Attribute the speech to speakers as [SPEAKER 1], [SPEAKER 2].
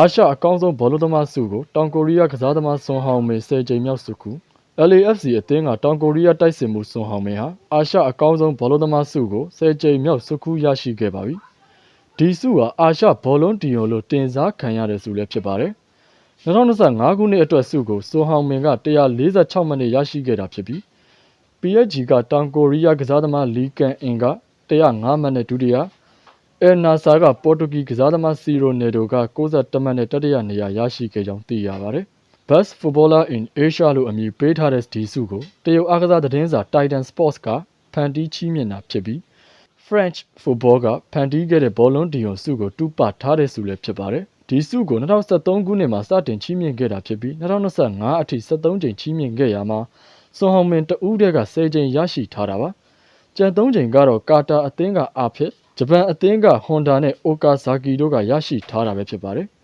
[SPEAKER 1] အာရှအကောင်းဆုံးဘောလုံးသမားဆုကိုတောင်ကိုရီးယားကစားသမားဆွန်ဟောင်မေ10ကြိမ်မြောက်ဆုခု LAFC အသင်းကတောင်ကိုရီးယားတိုက်စစ်မှုဆွန်ဟောင်မေဟာအာရှအကောင်းဆုံးဘောလုံးသမားဆုကို10ကြိမ်မြောက်ဆုခုရရှိခဲ့ပါပြီ။ဒီဆုဟာအာရှဘောလုံးတီယိုလို့တင်စားခံရတဲ့ဆုလည်းဖြစ်ပါတယ်။2025ခုနှစ်အတွက်ဆုကိုဆွန်ဟောင်မင်က146မိနစ်ရရှိခဲ့တာဖြစ်ပြီး PSG ကတောင်ကိုရီးယားကစားသမားလီကန်အင်က105မိနစ်ဒုတိယ အဲနာဆာကပေါ်တူဂီကစားသမားစီရိုနယ်ဒိုက62မိနစ်တတိယနေရာရရှိခဲ့ကြောင်းသိရပါတယ်။ Best Footballer in Asia လို့အမည်ပေးထားတဲ့ဒီဆုကိုတရုတ်အားကစားသတင်းစာ Titan Sports ကဖန်တီးချီးမြှင့်တာဖြစ်ပြီး French Football ကဖန်တီးခဲ့တဲ့ဘောလုံးဒီယွန်ဆုကိုတူပထားတဲ့ဆုလည်းဖြစ်ပါတယ်။ဒီဆုကို2023ခုနှစ်မှာစတင်ချီးမြှင့်ခဲ့တာဖြစ်ပြီး2025အထိ73ကြိမ်ချီးမြှင့်ခဲ့ရမှာဆွန်ဟောင်မင်တဦးတည်းက10ကြိမ်ရရှိထားတာပါ။ကျန်3ကြိမ်ကတော့ကာတာအသင်းကအာဖစ် ဂျပန်အသင်းကဟွန်ဒါနဲ့အိုကာဇာကီတို့က ရရှိထားတာပဲဖြစ်ပါတယ်။